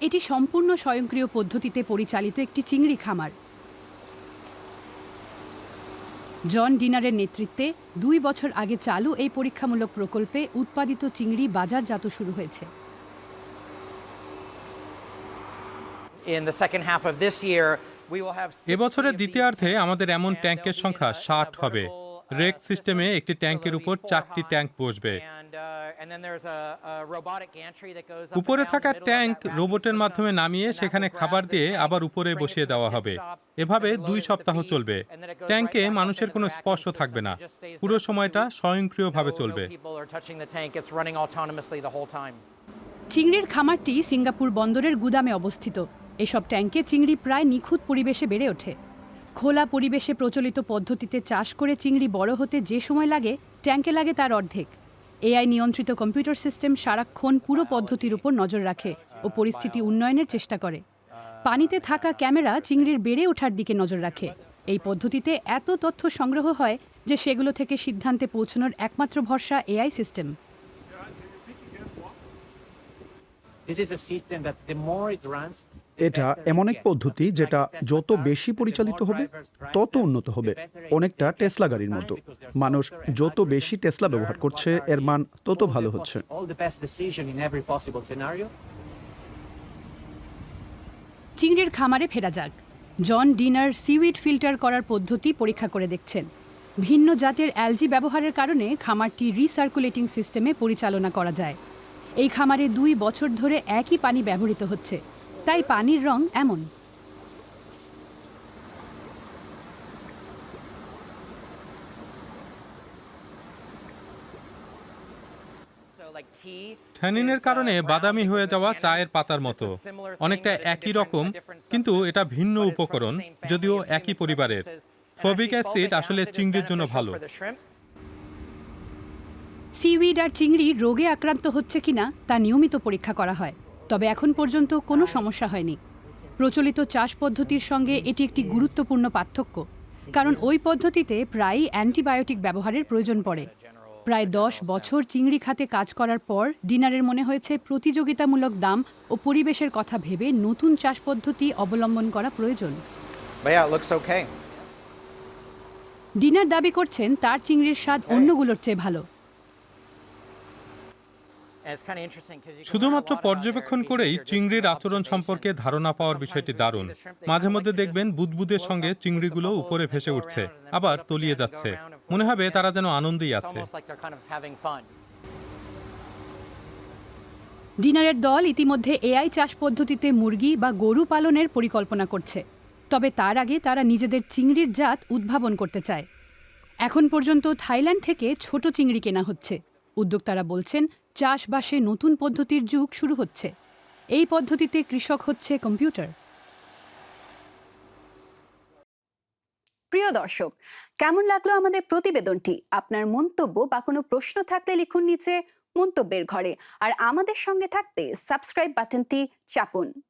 এটি সম্পূর্ণ স্বয়ংক্রিয় পদ্ধতিতে পরিচালিত একটি চিংড়ি খামার। জন ডিনারের নেতৃত্বে দুই বছর আগে চালু এই পরীক্ষামূলক প্রকল্পে উৎপাদিত চিংড়ি বাজারজাত শুরু হয়েছে। In the second half of this year, we will have 60 এবছরের দ্বিতীয়ার্ধে আমাদের এমন ট্যাঙ্কের সংখ্যা ষাট হবে। রেক uh, সিস্টেমে একটি ট্যাঙ্কের উপর চারটি ট্যাঙ্ক বসবে। উপরে থাকা ট্যাঙ্ক রোবটের মাধ্যমে নামিয়ে সেখানে খাবার দিয়ে আবার উপরে বসিয়ে দেওয়া হবে। এভাবে দুই সপ্তাহ চলবে। ট্যাঙ্কে মানুষের কোনো স্পর্শ থাকবে না। পুরো সময়টা স্বয়ংক্রিয়ভাবে চলবে। চিংড়ির খামারটি সিঙ্গাপুর বন্দরের গুদামে অবস্থিত। এসব ট্যাঙ্কে চিংড়ি প্রায় নিখুঁত পরিবেশে বেড়ে ওঠে। খোলা পরিবেশে প্রচলিত পদ্ধতিতে চাষ করে চিংড়ি বড় হতে যে সময় লাগে ট্যাঙ্কে লাগে তার অর্ধেক। এআই নিয়ন্ত্রিত কম্পিউটার সিস্টেম সারাক্ষণ পুরো পদ্ধতির উপর নজর রাখে ও পরিস্থিতি উন্নয়নের চেষ্টা করে। পানিতে থাকা ক্যামেরা চিংড়ির বেড়ে ওঠার দিকে নজর রাখে। এই পদ্ধতিতে এত তথ্য সংগ্রহ হয় যে সেগুলো থেকে সিদ্ধান্তে পৌঁছানোর একমাত্র ভরসা AI system. This is a system that the more it runs, এটা এমন এক পদ্ধতি যেটা যত বেশি পরিচালিত হবে, তত উন্নত হবে। অনেকটা টেসলা গাড়ির মতো। মানুষ যত বেশি টেসলা ব্যবহার করছে, এর মান তত ভালো হচ্ছে. চিংড়ির খামারে ফেরা যাক। জন ডিনার সিউইড ফিল্টার করার পদ্ধতি পরীক্ষা করে দেখছেন। ভিন্ন জাতের অ্যালজি ব্যবহারের কারণে খামারটি রিসার্কুলেটিং সিস্টেমে পরিচালনা করা যায়। এই খামারে দুই বছর ধরে একই পানি ব্যবহৃত হচ্ছে। তাই পানির রং এমন। ঠ্যানিনের কারণে বাদামি হয়ে যাওয়া চায়ের পাতার মতো অনেকটা একই রকম কিন্তু এটা ভিন্ন উপকরণ যদিও একই পরিবারের ফবিক অ্যাসিড আসলে চিংড়ির জন্য ভালো সিউইড আর চিংড়ি রোগে আক্রান্ত হচ্ছে কিনা তা নিয়মিত পরীক্ষা করা হয়। তবে এখন পর্যন্ত কোনো সমস্যা হয়নি। প্রচলিত চাষ পদ্ধতির সঙ্গে এটি একটি গুরুত্বপূর্ণ পার্থক্য কারণ ওই পদ্ধতিতে প্রায়ই অ্যান্টিবায়োটিক ব্যবহারের প্রয়োজন পড়ে। প্রায় দশ বছর চিংড়ি খাতে কাজ করার পর ডিনারের মনে হয়েছে প্রতিযোগিতামূলক দাম ও পরিবেশের কথা ভেবে নতুন চাষ পদ্ধতি অবলম্বন করা প্রয়োজন. ডিনার দাবি করছেন তার চিংড়ির স্বাদ অন্যগুলোর চেয়ে ভালো। শুধুমাত্র পর্যবেক্ষণ করেই চিংড়ির আচরণ সম্পর্কে ধারণা পাওয়ার বিষয়টি দারুণ। মাঝে মধ্যে দেখবেন বুদবুদের সঙ্গে চিংড়িগুলো উপরে ভেসে উঠছে আবার তলিয়ে যাচ্ছে। মনে হবে তারা যেন আনন্দেই আছে. ডিনারের দল ইতিমধ্যে এআই চাষ পদ্ধতিতে মুরগি বা গরু পালনের পরিকল্পনা করছে। তবে তার আগে তারা নিজেদের চিংড়ির জাত উদ্ভাবন করতে চায়। এখন পর্যন্ত থাইল্যান্ড থেকে ছোট চিংড়ি কেনা হচ্ছে। উদ্যোক্তারা বলছেন, চাষবাসে নতুন পদ্ধতির যুগ শুরু হচ্ছে। এই পদ্ধতিতে কৃষক হচ্ছে কম্পিউটার। প্রিয় দর্শক, কেমন লাগল আমাদের প্রতিবেদনটি? আপনার মন্তব্য বা কোনো প্রশ্ন থাকলে লিখুন নিচে মন্তব্যের ঘরে। আর আমাদের সঙ্গে থাকতে সাবস্ক্রাইব বাটনটি চাপুন।